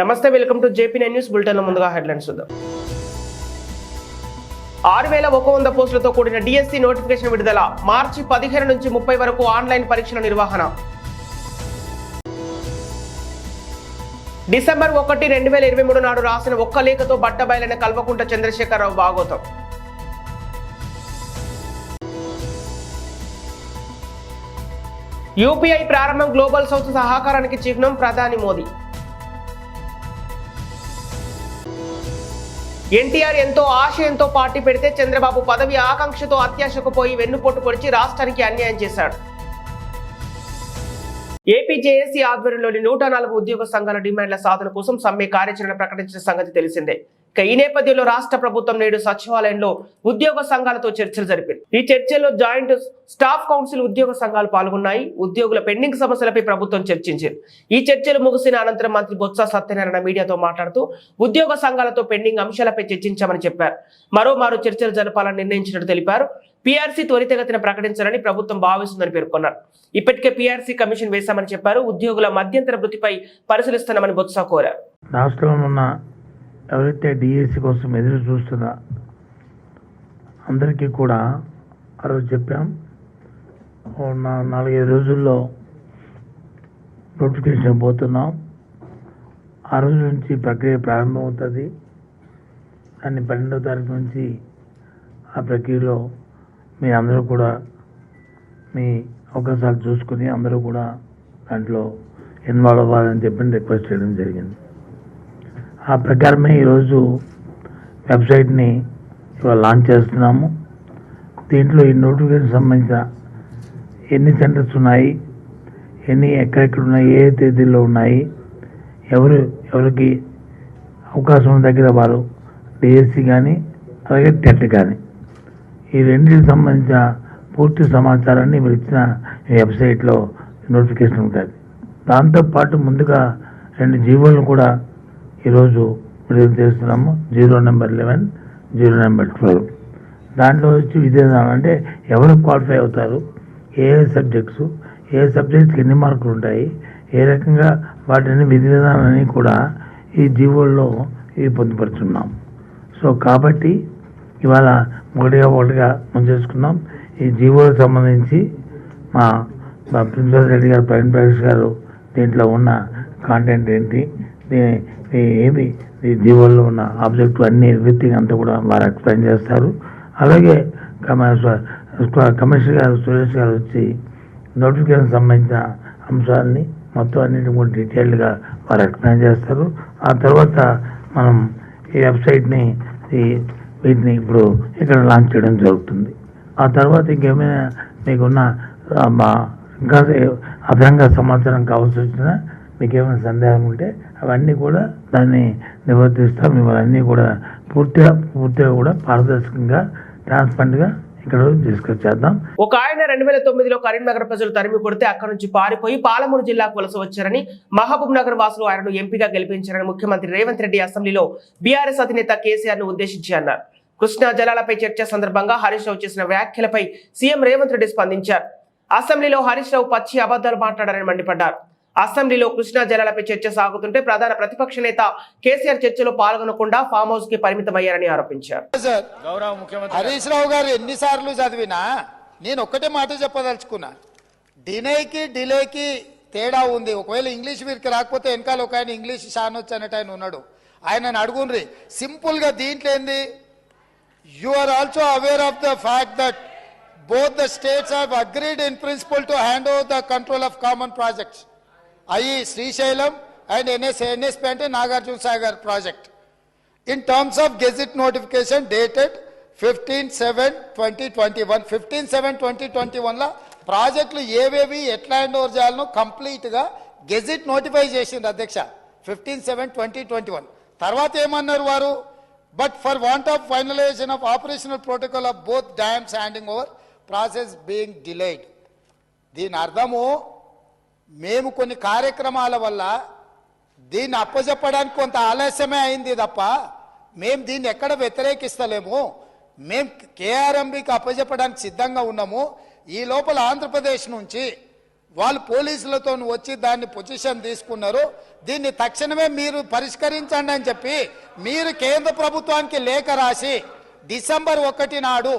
నమస్తే welcome to JP nine news bulletin ముందుగా headlines చూద్దాం. ఆరు వేల ఒక వంద పోస్టులతో కూడిన డిఎస్సి నోటిఫికేషన్ విడుదల. మార్చి పదిహేను నుంచి ముప్పై వరకు ఆన్లైన్ పరీక్షల నిర్వహణ. డిసెంబర్ ఒకటి రెండు వేల ఇరవై మూడు నాడు రాసిన ఒక్క లేఖతో బట్టబయలైన కల్వకుంట చంద్రశేఖరరావు భాగోతం యూపీఐ ప్రారంభం గ్లోబల్ సౌత్ సహకారానికి చిహ్నం ప్రధాని మోదీ. ఎన్టీఆర్ ఎంతో ఆశయంతో పార్టీ పెడితే చంద్రబాబు పదవి ఆకాంక్షతో అత్యాశకు పోయి వెన్నుపోటు పొడిచి రాష్ట్రానికి అన్యాయం చేశాడు. ఏపీజేఏసీ ఆధ్వర్యంలోని నూట నాలుగు ఉద్యోగ సంఘాల డిమాండ్ల సాధన కోసం సమ్మె కార్యాచరణ ప్రకటించిన సంగతి తెలిసిందే. ఇక ఈ నేపథ్యంలో రాష్ట్ర ప్రభుత్వం నేడు సచివాలయంలో ఉద్యోగ సంఘాలతో చర్చలు జరిపింది ఈ చర్చల్లో జాయింట్ స్టాఫ్ కౌన్సిల్ ఉద్యోగ సంఘాలు పాల్గొన్నాయి. ఉద్యోగుల పెండింగ్ సమస్యలపై ప్రభుత్వం చర్చించింది. ఈ చర్చలు ముగిసిన అనంతరం మంత్రి బొత్స సత్యనారాయణ మీడియాతో మాట్లాడుతూ ఉద్యోగ సంఘాలతో పెండింగ్ అంశాలపై చర్చించామని చెప్పారు. మరోమారు చర్చలు జరపాలని నిర్ణయించినట్టు తెలిపారు. పీఆర్సీ త్వరితగతిన ప్రకటించాలని ప్రభుత్వం భావిస్తుందని పేర్కొన్నారు. ఇప్పటికే పీఆర్సీ కమిషన్ వేశామని చెప్పారు. ఉద్యోగుల మధ్యంతర వృత్తిపై పరిశీలిస్తున్నామని బొత్స కోరారు. రాష్ట్రంలో ఉన్న ఎవరైతే డిఎస్సి కోసం ఎదురు చూస్తుందా అందరికీ కూడా ఆ రోజు చెప్పాం. నా- నాలుగైదు రోజుల్లో నోటిఫికేషన్ పోతున్నాం. ఆ రోజు నుంచి ప్రక్రియ ప్రారంభమవుతుంది. దాన్ని పన్నెండవ తారీఖు నుంచి ఆ ప్రక్రియలో మీ అందరూ కూడా మీ అవకాశాలు చూసుకుని అందరూ కూడా దాంట్లో ఇన్వాల్వ్ అవ్వాలని చెప్పి రిక్వెస్ట్ చేయడం జరిగింది. ఆ ప్రకారమే ఈరోజు వెబ్సైట్ని ఇవాళ లాంచ్ చేస్తున్నాము. దీంట్లో ఈ నోటిఫికేషన్ సంబంధించిన ఎన్ని సెంటర్స్ ఉన్నాయి ఎన్ని ఎక్కడెక్కడ ఉన్నాయి ఏ తేదీల్లో ఉన్నాయి ఎవరు ఎవరికి అవకాశం ఉన్న దగ్గర వారు డిఎస్సి కానీ అలాగే టెట్ కానీ ఈ రెండింటికి సంబంధించిన పూర్తి సమాచారాన్ని మీరు ఇచ్చిన ఈ వెబ్సైట్లో నోటిఫికేషన్ ఉంటుంది. దాంతోపాటు ముందుగా రెండు జీవోలను కూడా ఈరోజు విడుదల చేస్తున్నాము. Zero number eleven zero number twelve దాంట్లో వచ్చి విధానం అంటే ఎవరు క్వాలిఫై అవుతారు? ఏ ఏ సబ్జెక్ట్స్? ఏ సబ్జెక్ట్స్కి ఎన్ని మార్కులు ఉంటాయి? ఏ రకంగా వాటిని విధి విధానాన్ని కూడా ఈ జీవోల్లో ఇవి పొందుపరుచున్నాం. సో కాబట్టి ఇవాళ ఒకటిగా ఒకటిగా ముంచేసుకున్నాం ఈ జీవోలకు సంబంధించి మా ప్రిన్సిపల్ రెడ్డి గారు ప్రవీణ్ ప్రకాష్ గారు దీంట్లో ఉన్న కాంటెంట్ ఏంటి? ఏమి జీవోల్లో ఉన్న ఆబ్జెక్ట్ అన్ని ఎవ్రీథింగ్ అంతా కూడా వారు ఎక్స్ప్లెయిన్ చేస్తారు. అలాగే కమ- కమిషనర్ గారు సురేష్ గారు వచ్చి నోటిఫికేషన్ సంబంధించిన అంశాలని మొత్తం అన్నింటిని కూడా డీటెయిల్డ్గా వారు ఎక్స్ప్లెయిన్ చేస్తారు. ఆ తర్వాత మనం ఈ వెబ్సైట్ని ఈ వీటిని ఇప్పుడు ఇక్కడ లాంచ్ చేయడం జరుగుతుంది. ఆ తర్వాత ఇంకేమైనా మీకున్న మా ఇంకా అదనంగా సమాచారం కావాల్సి వచ్చినా మీకు ఏమైనా సందేహం ఉంటే అవన్నీ కూడా దాన్ని నివర్తిస్తాం మిమ్మల్ని అన్నీ కూడా పూర్తిగా పూర్తిగా కూడా పారదర్శకంగా ట్రాన్స్పరెంట్గా ఇక్కడ తీసుకొచ్చేద్దాం ఒక ఆయన రెండు వేల తొమ్మిదిలో కరీంనగర్ ప్రజలు తరిమి కొడితే అక్కడి నుంచి పారిపోయి పాలమూరు జిల్లాకు వలస వచ్చారని మహబూబ్ నగర్ వాసులు ఆయనను ఎంపీగా గెలిపించారని ముఖ్యమంత్రి రేవంత్ రెడ్డి అసెంబ్లీలో బీఆర్ఎస్ అధినేత కేసీఆర్ను ఉద్దేశించి అన్నారు. కృష్ణా జలాలపై చర్చ సందర్భంగా హరీష్ రావు చేసిన వ్యాఖ్యలపై సీఎం రేవంత్ రెడ్డి స్పందించారు. అసెంబ్లీలో హరీష్ రావు పచ్చి అబద్ధాలు మాట్లాడారని మండిపడ్డారు. అసెంబ్లీలో కృష్ణా జలాలపై చర్చ సాగుతుంటే ప్రధాన ప్రతిపక్ష నేత కేసీఆర్ చర్చలో పాల్గొనకుండా ఫామ్ హౌస్కి పరిమితమయ్యారని ఆరోపించారు. సార్ గౌరవ ముఖ్యమంత్రి హరీష్ రావు గారు ఎన్నిసార్లు చదివినా నేను ఒక్కటే మాట చెప్పదలుచుకున్నా. డినేకి డిలేకి తేడా ఉంది. ఒకవేళ ఇంగ్లీష్ వీరికి రాకపోతే వెనకాల ఒక ఆయన ఇంగ్లీష్ షానొచ్చు అన్నట్టు ఆయన ఉన్నాడు. ఆయనను అడుగుండ్రి సింపుల్గా దీంట్లో ఏంది? You are also aware of the fact that both the states have agreed in principle to hand over the control of common projects I Srisailam and NS NSP అంటే Nagarjuna Sagar project. In terms of gazette notification dated fifteen seven twenty twenty one fifteen seven twenty twenty వన్లో ప్రాజెక్టులు ఏవేవి ఎట్లా hand over చేయాలనో కంప్లీట్గా gazette notify చేసింది అధ్యక్ష fifteen seven twenty twenty one తర్వాత ఏమన్నారు వారు? But for want of finalisation of operational protocol of both dams handing over process being delayed దీని అర్థము మేము కొన్ని కార్యక్రమాల వల్ల దీన్ని అప్పజెప్పడానికి కొంత ఆలస్యమే అయింది తప్ప మేము దీన్ని ఎక్కడ వ్యతిరేకిస్తలేము. మేము కేఆర్ఎంబికి అప్పజెప్పడానికి సిద్ధంగా ఉన్నాము. ఈ లోపల ఆంధ్రప్రదేశ్ నుంచి వాళ్ళు పోలీసులతో వచ్చి దాన్ని పొజిషన్ తీసుకున్నారు. దీన్ని తక్షణమే మీరు పరిష్కరించండి అని చెప్పి మీరు కేంద్ర ప్రభుత్వానికి లేఖ రాసి డిసెంబర్ ఒకటి నాడు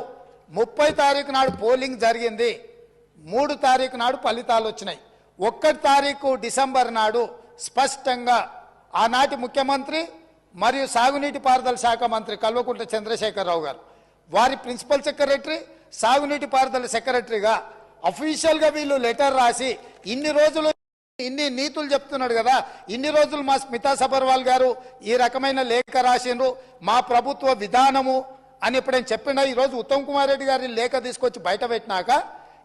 ముప్పై తారీఖు నాడు పోలింగ్ జరిగింది. మూడు తారీఖు నాడు ఫలితాలు వచ్చినాయి. ఒక్కటి తారీఖు డిసెంబర్ నాడు స్పష్టంగా ఆనాటి ముఖ్యమంత్రి మరియు సాగునీటి పారుదల శాఖ మంత్రి కల్వకుంట్ల చంద్రశేఖరరావు గారు వారి ప్రిన్సిపల్ సెక్రటరీ సాగునీటి పారుదల సెక్రటరీగా అఫీషియల్గా వీళ్ళు లెటర్ రాసి ఇన్ని రోజులు ఇన్ని నీతులు చెప్తున్నాడు కదా ఇన్ని రోజులు మా స్మితా సబర్వాల్ గారు ఈ రకమైన లేఖ రాసిండ్రు మా ప్రభుత్వ విధానము అని ఎప్పుడైనా చెప్పినా ఈరోజు ఉత్తమ్ కుమార్ రెడ్డి గారి లేఖ తీసుకొచ్చి బయట పెట్టినాక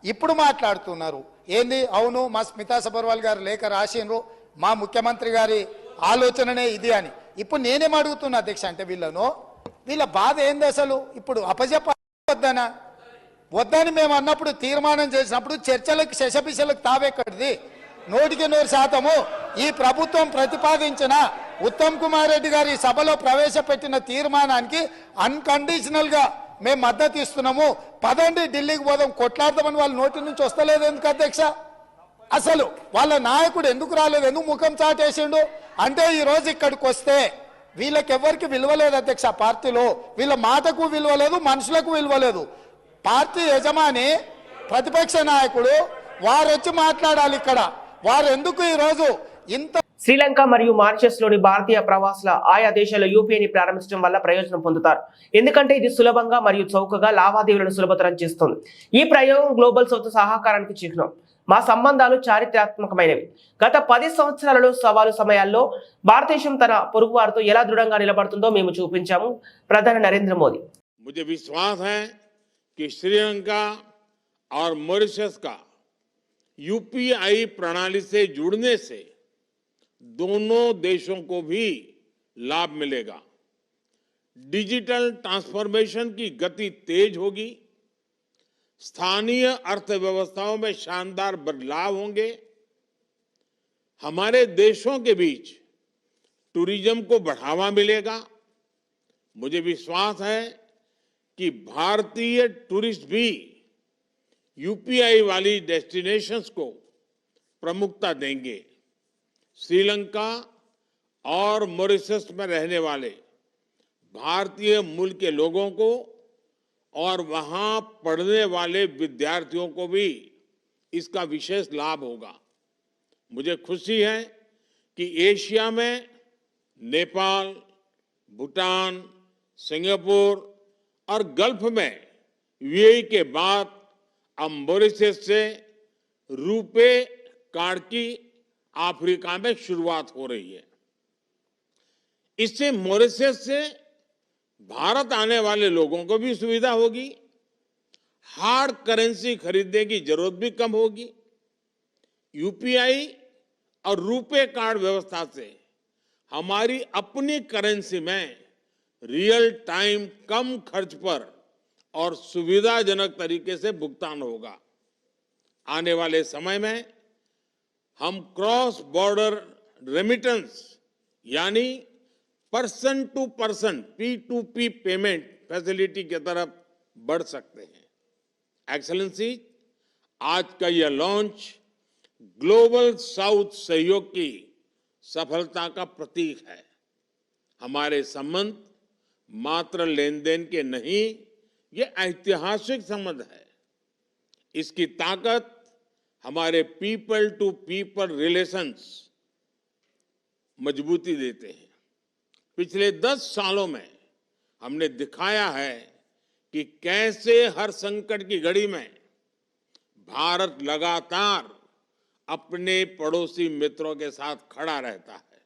ఇప్పుడు మాట్లాడుతున్నారు. ఏంది? అవును మా స్మితా సబర్వాల్ గారు లేఖ రాసిండ్రు. మా ముఖ్యమంత్రి గారి ఆలోచననే ఇది అని. ఇప్పుడు నేనేం అడుగుతున్నా అధ్యక్ష అంటే వీళ్ళను? వీళ్ళ బాధ ఏంది అసలు? ఇప్పుడు అపజెప్ప వద్దనా వద్దని మేము అన్నప్పుడు తీర్మానం చేసినప్పుడు చర్చలకు శశపిశలకు తావెక్కడిది? నూటికి నూరు శాతము ఈ ప్రభుత్వం ప్రతిపాదించిన ఉత్తమ్ కుమార్ రెడ్డి గారి సభలో ప్రవేశపెట్టిన తీర్మానానికి అన్కండిషనల్గా మేము మద్దతు ఇస్తున్నాము. పదండి ఢిల్లీకి పోదాం. కొట్లాడదామని వాళ్ళ నోటి నుంచి వస్తలేదు ఎందుకు అధ్యక్ష? అసలు వాళ్ళ నాయకుడు ఎందుకు రాలేదు? ఎందుకు ముఖం చాటేసిండు? అంటే ఈ రోజు ఇక్కడికి వస్తే వీళ్ళకి ఎవరికి విలువలేదు అధ్యక్ష పార్టీలో. వీళ్ళ మాటకు విలువలేదు మనుషులకు విలువలేదు. పార్టీ యజమాని ప్రతిపక్ష నాయకుడు వారు వచ్చి మాట్లాడాలి ఇక్కడ. వారు ఎందుకు ఈ రోజు ఇంత శ్రీలంక మరియు మారిషస్ లోని భారతీయ ప్రవాసుల ఆయా దేశాల యూపీఐని ప్రారంభించడం వల్ల ప్రయోజనం పొందుతారు ఎందుకంటే ఇది సులభంగా మరియు చౌకగా లావాదేవీలను సులభతరం చేస్తుంది ఈ ప్రయోగం గ్లోబల్ సౌత్ సహకారానికి చిహ్నం మా సంబంధాలు చారిత్రాత్మకమైనవి గత పది సంవత్సరాలలో సవాలు సమయాల్లో భారతదేశం తన పొరుగు వారితో ఎలా దృఢంగా నిలబడుతుందో మేము చూపించాము ప్రధాని నరేంద్ర మోదీ मुझे विश्वास है कि श्रीलंका और मॉरिशस का यूपीआई प्रणाली से जुड़ने से दोनों देशों को भी लाभ मिलेगा। डिजिटल ट्रांसफॉर्मेशन की गति तेज होगी। स्थानीय अर्थव्यवस्थाओं में शानदार बदलाव होंगे। हमारे देशों के बीच टूरिज़्म को बढ़ावा मिलेगा। मुझे विश्वास है कि भारतीय टूरिस्ट भी यूपीआई वाली डेस्टिनेशंस को प्रमुखता देंगे। श्रीलंका और मॉरिशस में रहने वाले भारतीय मूल के लोगों को और वहाँ पढ़ने वाले विद्यार्थियों को भी इसका विशेष लाभ होगा। मुझे खुशी है कि एशिया में नेपाल, भूटान, सिंगापुर और गल्फ में यूएई के बाद अब से रुपे कार्ड की अफ्रीका में शुरुआत हो रही है। इससे मॉरिशस से भारत आने वाले लोगों को भी सुविधा होगी। हार्ड करेंसी खरीदने की ज़रूरत भी कम होगी। यूपीआई और रुपे कार्ड व्यवस्था से हमारी अपनी करेंसी में रियल टाइम कम खर्च पर और सुविधाजनक तरीके से भुगतान होगा। आने वाले समय में हम क्रॉस बॉर्डर रेमिटेंस यानी person to person P to P payment facility की तरफ़ बढ़ सकते हैं। एक्सलेंसी आज का यह लॉन्च ग्लोबल साउथ सहयोग की सफलता का प्रतीक है। हमारे संबंध, मात्र लेन देन के नहीं, ये ऐतिहासिक संबंध है। इसकी ताकत हमारे पीपल टू पीपल रिलेशंस मजबूती देते हैं। पिछले दस सालों में हमने दिखाया है कि कैसे हर संकट की घड़ी में भारत लगातार अपने पड़ोसी मित्रों के साथ खड़ा रहता है।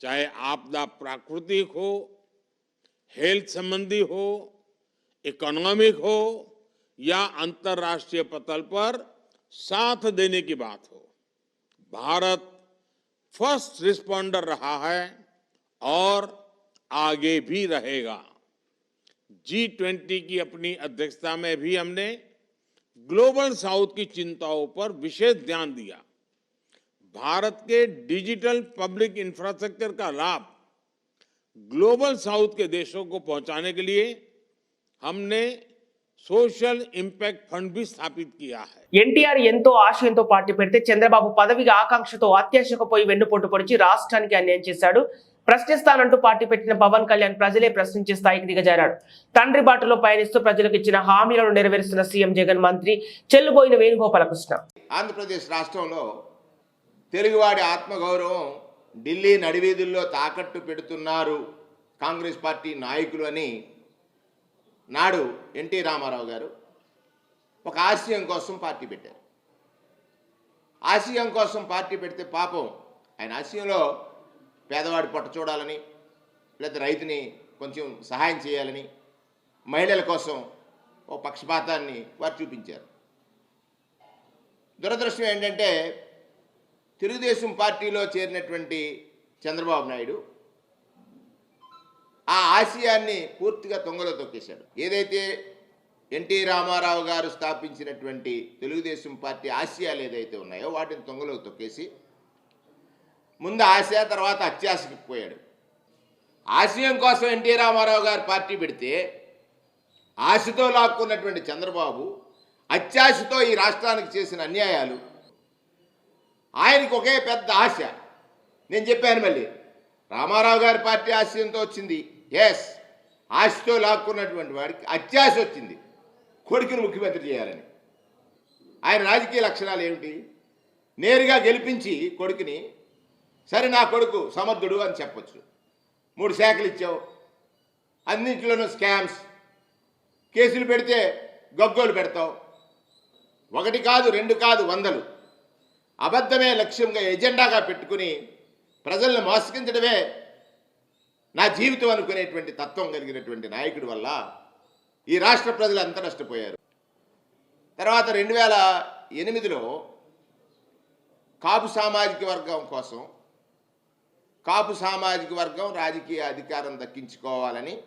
चाहे आपदा प्राकृतिक हो हेल्थ संबंधी हो इकोनॉमिक हो या अंतर्राष्ट्रीय पतल पर साथ देने की बात हो। भारत फ़र्स्ट रिस्पॉन्डर रहा है और आगे भी रहेगा। जी ट्वेंटी की अपनी अध्यक्षता में भी हमने ग्लोबल साउथ की चिंताओं पर विशेष ध्यान दिया। भारत के डिजिटल पब्लिक इंफ्रास्ट्रक्चर का लाभ ग्लोबल साउथ के देशों को पहुँचाने के लिए हमने సోషల్ ఇంపాక్ట్ ఫండ్ బి ఎన్టీఆర్ ఎంతో ఆశయంతో పార్టీ పెడితే చంద్రబాబు పదవిగా ఆకాంక్షతో అత్యాశకు పోయి వెన్నుపోటు పొడిచి రాష్ట్రానికి అన్యాయం చేశాడు. ప్రశ్నిస్తానంటూ పార్టీ పెట్టిన పవన్ కళ్యాణ్ ప్రజలే ప్రశ్నించే స్థాయికి దిగజారాడు. తండ్రి బాటలో పయనిస్తూ ప్రజలకు ఇచ్చిన హామీలను నెరవేరుస్తున్న సీఎం జగన్ మంత్రి చెల్లుబోయిన వేణుగోపాలకృష్ణ. ఆంధ్రప్రదేశ్ రాష్ట్రంలో తెలుగువాడి ఆత్మగౌరవం ఢిల్లీ నడివీధుల్లో తాకట్టు పెడుతున్నారు కాంగ్రెస్ పార్టీ నాయకులు అని నాడు ఎన్టీ రామారావు గారు ఒక ఆశయం కోసం పార్టీ పెట్టారు. ఆశయం కోసం పార్టీ పెడితే పాపం ఆయన ఆశయంలో పేదవాడి పొట్ట చూడాలని లేదా రైతుని కొంచెం సహాయం చేయాలని మహిళల కోసం ఓ పక్షపాతాన్ని వారు చూపించారు. దురదృష్టం ఏంటంటే తెలుగుదేశం పార్టీలో చేరినటువంటి చంద్రబాబు నాయుడు ఆ ఆశయాన్ని పూర్తిగా తొంగలో తొక్కేశాడు. ఏదైతే ఎన్టీ రామారావు గారు స్థాపించినటువంటి తెలుగుదేశం పార్టీ ఆశయాలు ఏదైతే ఉన్నాయో వాటిని తొంగలో తొక్కేసి ముందు ఆశయ తర్వాత అత్యాశకి పోయాడు. ఆశయం కోసం ఎన్టీ రామారావు గారు పార్టీ పెడితే ఆశతో లాక్కున్నటువంటి చంద్రబాబు అత్యాశతో ఈ రాష్ట్రానికి చేసిన అన్యాయాలు ఆయనకు ఒకే పెద్ద ఆశ. నేను చెప్పాను మళ్ళీ రామారావు గారి పార్టీ ఆశయంతో వచ్చింది. ఎస్ ఆశతో లాక్కున్నటువంటి వాడికి అత్యాశ వచ్చింది. కొడుకుని ముఖ్యమంత్రి చేయాలని. ఆయన రాజకీయ లక్షణాలు ఏమిటి? నేరుగా గెలిపించి కొడుకుని సరే నా కొడుకు సమర్థుడు అని చెప్పచ్చు. మూడు శాఖలు ఇచ్చావు. అన్నింటిలోనూ స్కామ్స్. కేసులు పెడితే గగ్గోలు పెడతావు. ఒకటి కాదు రెండు కాదు వందలు. అబద్ధమే లక్ష్యంగా ఎజెండాగా పెట్టుకుని ప్రజలను మోసగించడమే నా జీవితం అనుకునేటువంటి తత్వం కలిగినటువంటి నాయకుడి వల్ల ఈ రాష్ట్ర ప్రజలు అంత నష్టపోయారు. తర్వాత రెండు వేల ఎనిమిదిలో కాపు సామాజిక వర్గం కోసం కాపు సామాజిక వర్గం రాజకీయ అధికారం దక్కించుకోవాలని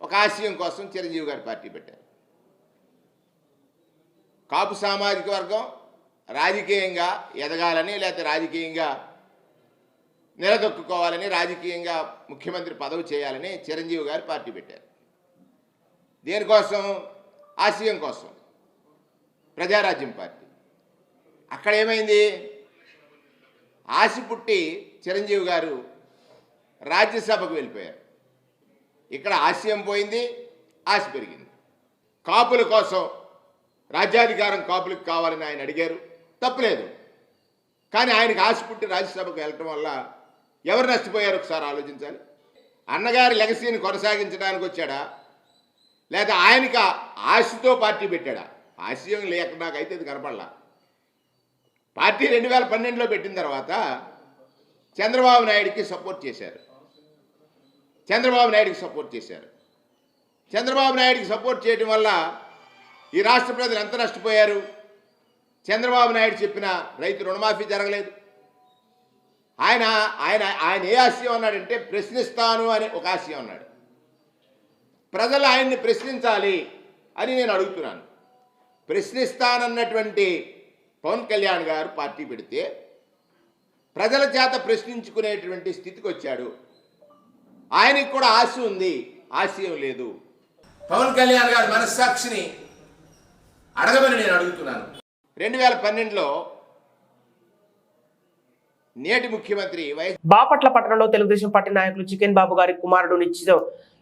ఒక ఆశయం కోసం చిరంజీవి గారి పార్టీ పెట్టారు. కాపు సామాజిక వర్గం రాజకీయంగా ఎదగాలని లేకపోతే రాజకీయంగా నిలదొక్కుకోవాలని రాజకీయంగా ముఖ్యమంత్రి పదవి చేయాలని చిరంజీవి గారు పార్టీ పెట్టారు. దేనికోసం? ఆశయం కోసం. ప్రజారాజ్యం పార్టీ. అక్కడ ఏమైంది? ఆశ పుట్టి చిరంజీవి గారు రాజ్యసభకు వెళ్ళిపోయారు. ఇక్కడ ఆశయం పోయింది ఆశ పెరిగింది. కాపుల కోసం రాజ్యాధికారం కాపులకు కావాలని ఆయన అడిగారు. తప్పులేదు. కానీ ఆయనకు ఆశ పుట్టి రాజ్యసభకు వెళ్ళటం వల్ల ఎవరు నష్టపోయారు ఒకసారి ఆలోచించాలి? అన్నగారి లెగసీని కొనసాగించడానికి వచ్చాడా? లేదా ఆయనకి ఆశతో పార్టీ పెట్టాడా? ఆశయం లేక నాకైతే ఇది కనపడలా. పార్టీ రెండు వేల పన్నెండులో పెట్టిన తర్వాత చంద్రబాబు నాయుడికి సపోర్ట్ చేశారు. చంద్రబాబు నాయుడికి సపోర్ట్ చేశారు. చంద్రబాబు నాయుడికి సపోర్ట్ చేయడం వల్ల ఈ రాష్ట్ర ప్రజలు ఎంత నష్టపోయారు? చంద్రబాబు నాయుడు చెప్పిన రైతు రుణమాఫీ జరగలేదు. ఆయన ఆయన ఆయన ఏ ఆశయం అన్నాడంటే ప్రశ్నిస్తాను అని ఒక ఆశయం అన్నాడు. ప్రజలు ఆయన్ని ప్రశ్నించాలి అని నేను అడుగుతున్నాను. ప్రశ్నిస్తానన్నటువంటి పవన్ కళ్యాణ్ గారు పార్టీ పెడితే ప్రజల చేత ప్రశ్నించుకునేటువంటి స్థితికి వచ్చాడు. ఆయనకి కూడా ఆశ ఉంది ఆశయం లేదు. పవన్ కళ్యాణ్ గారి మనస్సాక్షిని అడగమని నేను అడుగుతున్నాను. రెండు వేల పన్నెండులో నేటి ముఖ్యమంత్రి బాపట్ల పట్టణంలో తెలుగుదేశం పార్టీ నాయకులు చికెన్ బాబు గారి కుమారుడు నిశ్చితం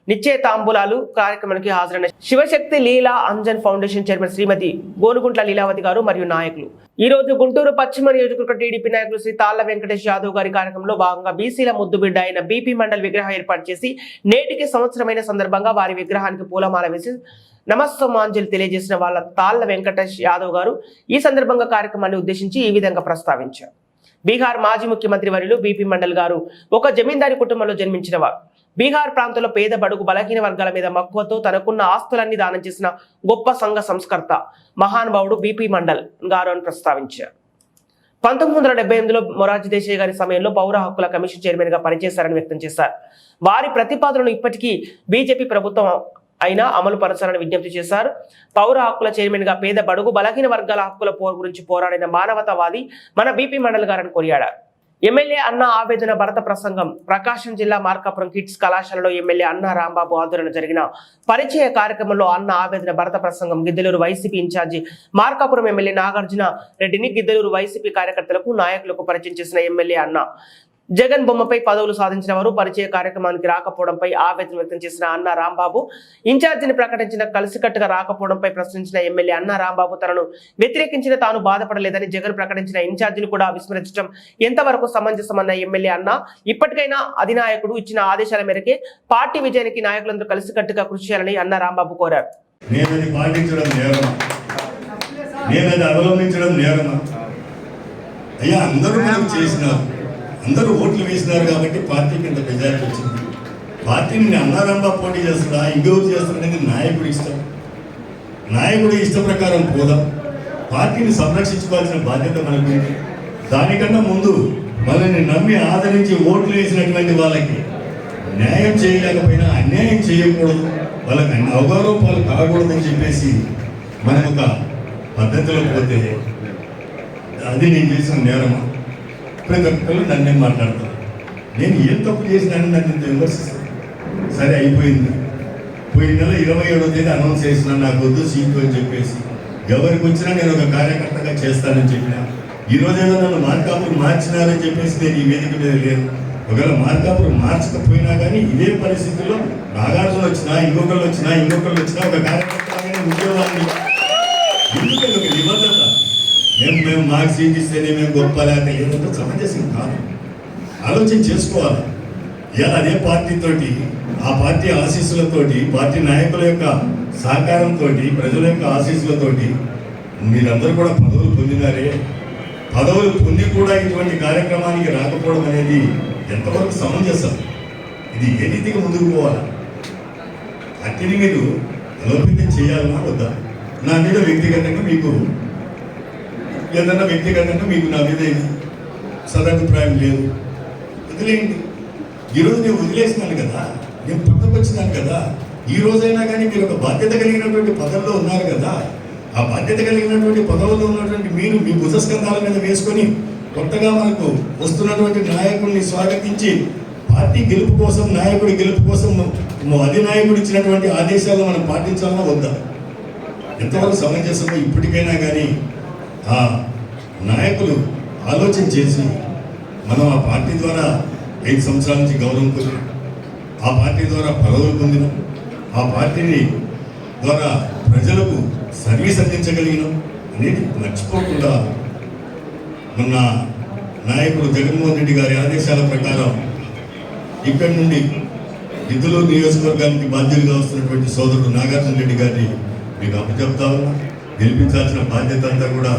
నిశ్చయ తాంబూలాలు కార్యక్రమానికి హాజరైన శివశక్తి లీలా అంజన్ ఫౌండేషన్ చైర్మన్ శ్రీమతి గోనుగుంట్ల లీలావతి గారు మరియు నాయకులు. ఈ రోజు గుంటూరు పశ్చిమ నియోజకవర్గ టీడీపీ నాయకులు శ్రీ తాళ్ళ వెంకటేష్ యాదవ్ గారి కార్యక్రమంలో భాగంగా బీసీల ముద్దుబిడ్డ అయిన బీపీ మండల్ విగ్రహం ఏర్పాటు చేసి నేటికి సంవత్సరమైన సందర్భంగా వారి విగ్రహానికి పూలమాల వేసి నమస్తమాంజలి తెలియజేసిన వాళ్ళ తాళ్ళ వెంకటేష్ యాదవ్ గారు ఈ సందర్భంగా కార్యక్రమాన్ని ఉద్దేశించి ఈ విధంగా ప్రస్తావించారు. బీహార్ మాజీ ముఖ్యమంత్రి వర్యులు బీపీ మండల్ గారు. ఒక జమీందారి కుటుంబంలో జన్మించిన వారు. బీహార్ ప్రాంతంలో పేద బడుగు బలహీన వర్గాల మీద మక్కువతో తనకున్న ఆస్తులన్నీ దానం చేసిన గొప్ప సంఘ సంస్కర్త మహానుభావుడు బీపీ మండల్ గారు అని ప్రస్తావించారు. పంతొమ్మిది వందల డెబ్బై ఎనిమిదిలో మొరార్జీ దేశాయ్ గారి సమయంలో పౌర హక్కుల కమిషన్ చైర్మన్గా పనిచేశారని వ్యక్తం చేశారు. వారి ప్రతిపాదనలు ఇప్పటికీ బీజేపీ ప్రభుత్వం అయినా అమలు పరచాలని విజ్ఞప్తి చేశారు. పౌర హక్కుల చైర్మన్గా పేద బడుగు బలహీన వర్గాల హక్కుల పోరు గురించి పోరాడిన మానవతావాది మన బీపీ మండల్ గారని కొనియాడారు. ఎమ్మెల్యే అన్న ఆవేదన భరత ప్రసంగం. ప్రకాశం జిల్లా మార్కాపురం కిడ్స్ కళాశాలలో ఎమ్మెల్యే అన్న రాంబాబు ఆధ్వర్యంలో జరిగిన పరిచయ కార్యక్రమంలో అన్న ఆవేదన భరత ప్రసంగం. Giddalur YCP incharge Markapuram MLA Nagarjuna రెడ్డిని గిద్దలూరు వైసీపీ కార్యకర్తలకు నాయకులకు పరిచయం చేసిన ఎమ్మెల్యే అన్న. జగన్ బొమ్మపై పదవులు సాధించిన వారు పరిచయ కార్యక్రమానికి రాకపోవడంపై ఆవేదన వ్యక్తం చేసిన అన్న రాంబాబు ఇన్ఛార్జిని ప్రకటించిన కలిసికట్టుగా రాకపోవడంపై ప్రశ్నించిన ఎమ్మెల్యే అన్న రాంబాబు తనను వ్యతిరేకించిన తాను బాధపడలేదని జగన్ ప్రకటించిన ఇన్ఛార్జిని కూడా విస్మరించడం ఎంతవరకు సమంజసమన్న ఎమ్మెల్యే అన్న ఇప్పటికైనా అధినాయకుడు ఇచ్చిన ఆదేశాల మేరకే పార్టీ విజయానికి నాయకులందరూ కలిసికట్టుగా కృషి చేయాలని అన్న రాంబాబు కోరారు. నేనది పాటించడం నేరమా నేనది అవలంబించడం నేరమా అయ్యా అందరూ మనం చేసినారు అందరూ ఓట్లు వేసినారు కాబట్టి పార్టీకి ఇంత మెజారిటీ వచ్చింది. పార్టీని అన్నారంబా పోటీ చేస్తుందా ఇంకెవరు చేస్తారనేది నాయకుడు ఇష్టం. నాయకుడి ఇష్ట ప్రకారం పోదాం. పార్టీని సంరక్షించుకోవాల్సిన బాధ్యత మనకు దానికన్నా ముందు మనల్ని నమ్మి ఆదరించి ఓట్లు వేసినటువంటి వాళ్ళకి న్యాయం చేయలేకపోయినా అన్యాయం చేయకూడదు. వాళ్ళకి అన్ని అవగాహన కాకూడదని చెప్పేసి మనం ఒక పద్ధతిలో పోతే అది నేను చేసిన నేరమా? ప్రతి ఒక్కరు నన్నే మాట్లాడతారు నేను ఏం తప్పు చేసినాను నన్ను ఇంత విమర్శిస్తాను. సరే అయిపోయింది. పోయిన నెల ఇరవై ఏడో తేదీ అనౌన్స్ చేసిన నాకు వద్దు సీటు అని చెప్పేసి ఎవరికి వచ్చినా నేను ఒక కార్యకర్తగా చేస్తానని చెప్పిన ఈరోజేదో నన్ను మార్కాపురం మార్చినారని చెప్పేసి నేను ఈ వేదిక మీద లేను. ఒకవేళ మార్కాపురం మార్చకపోయినా కానీ ఇదే పరిస్థితుల్లో నాగార్జున వచ్చినా ఇంకొకళ్ళు వచ్చినా ఇంకొకళ్ళు వచ్చినా ఒక కార్యకర్తగానే ఉద్యోగాన్ని ఎందుకంటే ఒక నిబంధన మేము మేము మాకు సీట్ ఇస్తేనే మేము గొప్ప లేక ఏమంటే సమంజసం కాదు. ఆలోచన చేసుకోవాలి. ఇలా అదే పార్టీతోటి ఆ పార్టీ ఆశీస్సులతోటి పార్టీ నాయకుల యొక్క సహకారంతో ప్రజల యొక్క ఆశీస్సులతోటి మీరందరూ కూడా పదవులు పొందినారే. పదవులు పొంది కూడా ఇటువంటి కార్యక్రమానికి రాకపోవడం అనేది ఎంతవరకు సమంజసం? ఇది ఏ రీతిగా ముందుకు పోవాలి? పార్టీని మీరు బలోపేతం చేయాలన్నా వద్దా? నా మీద వ్యక్తిగతంగా మీకు ఏదన్నా వ్యక్తిగతంగా మీకు నా మీద సదాభిప్రాయం లేదు. వదిలేయండి. ఈరోజు నేను వదిలేసినాను కదా. నేను పుట్టుకొచ్చినాను కదా. ఈ రోజైనా కానీ మీరు ఒక బాధ్యత కలిగినటువంటి పదవిలో ఉన్నారు కదా. ఆ బాధ్యత కలిగినటువంటి పదవుల్లో ఉన్నటువంటి మీరు మీ భుజస్కంధాల మీద వేసుకొని కొత్తగా మనకు వస్తున్నటువంటి నాయకుడిని స్వాగతించి పార్టీ గెలుపు కోసం నాయకుడి గెలుపు కోసం అధినాయకుడు ఇచ్చినటువంటి ఆదేశాలను మనం పాటించాలన్నా వద్దా? ఎంతవరకు సమంజసమో ఇప్పటికైనా కానీ ఆ నాయకులు ఆలోచన చేసి మనం ఆ పార్టీ ద్వారా ఐదు సంవత్సరాల నుంచి గౌరవం పొందినాం. ఆ పార్టీ ద్వారా పదవులు పొందినాం. ఆ పార్టీని ద్వారా ప్రజలకు సర్వీస్ అందించగలిగినాం అనేది మర్చిపోకుండా మొన్న నాయకుడు జగన్మోహన్ రెడ్డి గారి ఆదేశాల ప్రకారం ఇక్కడి నుండి నిధులు నియోజకవర్గానికి బాధ్యులుగా వస్తున్నటువంటి సోదరుడు నాగార్జున రెడ్డి గారిని మీకు అప్పచెప్తా ఉన్నా. గెలిపించాల్సిన బాధ్యత అంతా కూడా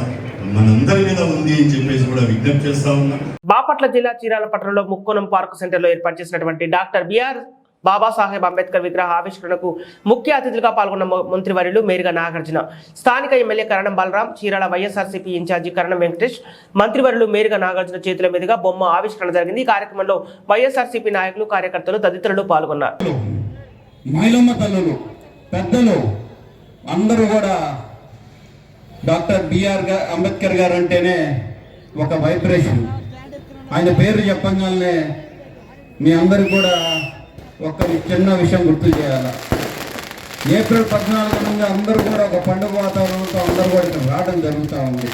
మనందరి మీద ఉంది అని చెప్పేసి కూడా విజ్ఞప్తి చేస్తా ఉన్నా. బాపట్ల జిల్లా చీరాల పట్టణంలో ముక్కోణం పార్కు సెంటర్లో ఏర్పాటు చేసినటువంటి డాక్టర్ బిఆర్ బాబాసాహెబ్ అంబేద్కర్ విగ్రహ ఆవిష్కరణకు ముఖ్య అతిథులుగా పాల్గొన్న మంత్రివర్యులు మేరుగా నాగార్జున. స్థానిక MLA Karanam Balaram Chirala YSRCP incharge Karanam Venkatesh మంత్రివర్యులు మేరుగా నాగార్జున చేతుల మీదుగా బొమ్మ ఆవిష్కరణ జరిగింది. ఈ కార్యక్రమంలో వైఎస్ఆర్సీపీ నాయకులు కార్యకర్తలు తదితరులు పాల్గొన్నారు. పెద్దలు అందరూ కూడా డాక్టర్ బిఆర్ అంబేద్కర్ గారు అంటేనే ఒక వైబ్రేషన్. ఆయన పేరు చెప్పగానే మీ అందరు కూడా ఒక చిన్న విషయం గుర్తు చేయాలి? ఏప్రిల్ పద్నాలుగు నుండి అందరూ కూడా ఒక పండుగ వాతావరణంతో అందరూ కూడా ఇక్కడ రావడం జరుగుతూ ఉంది.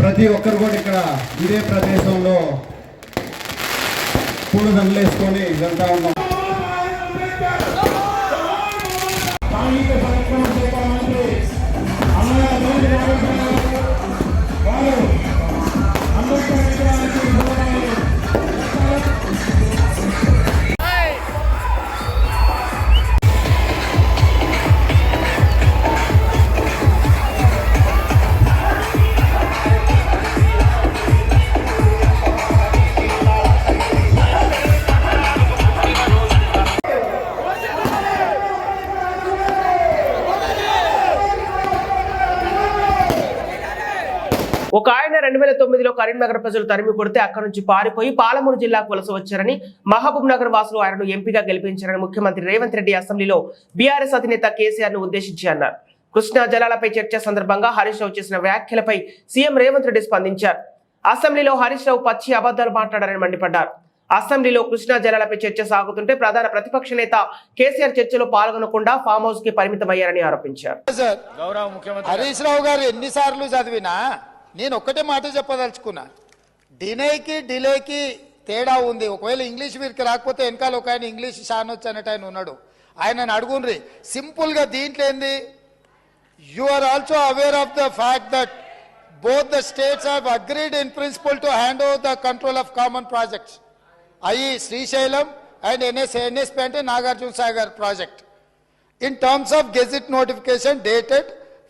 ప్రతి ఒక్కరు కూడా ఇక్కడ ఇదే ప్రదేశంలో పూలు వేసుకొని వెళ్తా ఉన్నాం. అందరికీ ఒక ఆయన రెండు వేల తొమ్మిదిలో కరీంనగర్ ప్రజలు తరిమి కొడితే అక్కడి నుంచి పారిపోయి పాలమూరు జిల్లాకు వలస వచ్చారని మహబూబ్ నగర్ వాసులు ఆయనను ఎంపీగా గెలిపించారని ముఖ్యమంత్రి రేవంత్ రెడ్డి అసెంబ్లీలో బీఆర్ఎస్ అధినేత కేసీఆర్ను ఉద్దేశించి అన్నారు. కృష్ణా జలాలపై చర్చ సందర్భంగా హరీష్ రావు చేసిన వ్యాఖ్యలపై సీఎం రేవంత్ రెడ్డి స్పందించారు. అసెంబ్లీలో హరీష్ రావు పచ్చి అబద్ధాలు మాట్లాడారని మండిపడ్డారు. అసెంబ్లీలో కృష్ణా జలాలపై చర్చ సాగుతుంటే ప్రధాన ప్రతిపక్ష నేత కేసీఆర్ చర్చలో పాల్గొనకుండా ఫామ్ హౌస్కి పరిమితమయ్యారని ఆరోపించారు. సార్ హరీష్ రావు గారు ఎన్నిసార్లు చదివినా నేను ఒక్కటే మాట చెప్పదలుచుకున్నా. డినేకి డిలేకి తేడా ఉంది. ఒకవేళ ఇంగ్లీష్ వీరికి రాకపోతే వెనకాల ఒక ఆయన ఇంగ్లీష్ షానొచ్చు అన్నట్టు ఆయన ఉన్నాడు. ఆయనను అడుగుండ్రి. సింపుల్గా దీంట్లో ఏంది? You are also aware of the fact that both the states have agreed in principle to hand over the control of common projects అయి శ్రీశైలం అండ్ ఎన్ఎస్ ఎన్ఎస్పి అంటే Nagarjuna Sagar project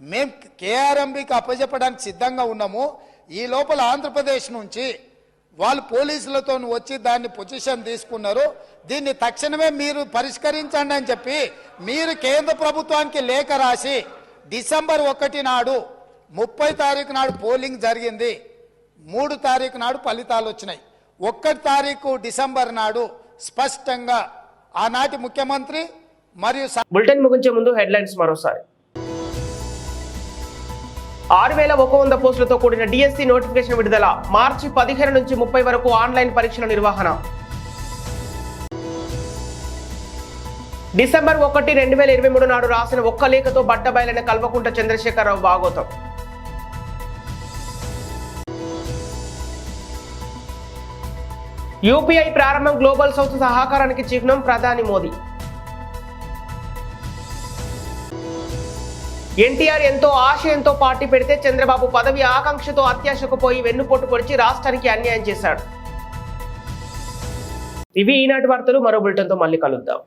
మేము కేఆర్ఎంబికి అప్పచెప్పడానికి సిద్ధంగా ఉన్నాము. ఈ లోపల ఆంధ్రప్రదేశ్ నుంచి వాళ్ళు పోలీసులతో వచ్చి దాన్ని పొజిషన్ తీసుకున్నారు. దీన్ని తక్షణమే మీరు పరిష్కరించండి అని చెప్పి మీరు కేంద్ర ప్రభుత్వానికి లేఖ రాసి డిసెంబర్ ఒకటి నాడు ముప్పై తారీఖు నాడు పోలింగ్ జరిగింది. మూడు తారీఖు నాడు ఫలితాలు వచ్చినాయి. ఒక్కటి తారీఖు డిసెంబర్ నాడు స్పష్టంగా ఆనాటి ముఖ్యమంత్రి మరియు బులెటిన్ ముగించే ముందు హెడ్లైన్స్ మరోసారి. ఆరు వేల ఒక వంద పోస్టులతో కూడిన డిఎస్సి నోటిఫికేషన్ విడుదల మార్చి పదిహేను నుంచి ముప్పై వరకు ఆన్లైన్ పరీక్షల నిర్వహణ. డిసెంబర్ ఒకటి రెండు వేల ఇరవై మూడు నాడు రాసిన ఒక్క లేఖతో బట్టబయలైన కల్వకుంట చంద్రశేఖరరావు భాగవతం యూపీఐ ప్రారంభం గ్లోబల్ సౌత్ సహకారానికి చిహ్నం ప్రధాని మోదీ. ఎన్టీఆర్ ఎంతో ఆశయంతో పార్టీ పెడితే చంద్రబాబు పదవి ఆకాంక్షతో అత్యాశకు పోయి వెన్నుపోటు పొడిచి రాష్ట్రానికి అన్యాయం చేశాడు. ఇవి ఈనాటి వార్తలు. మరో బులెటిన్తో మళ్ళీ కలుద్దాం.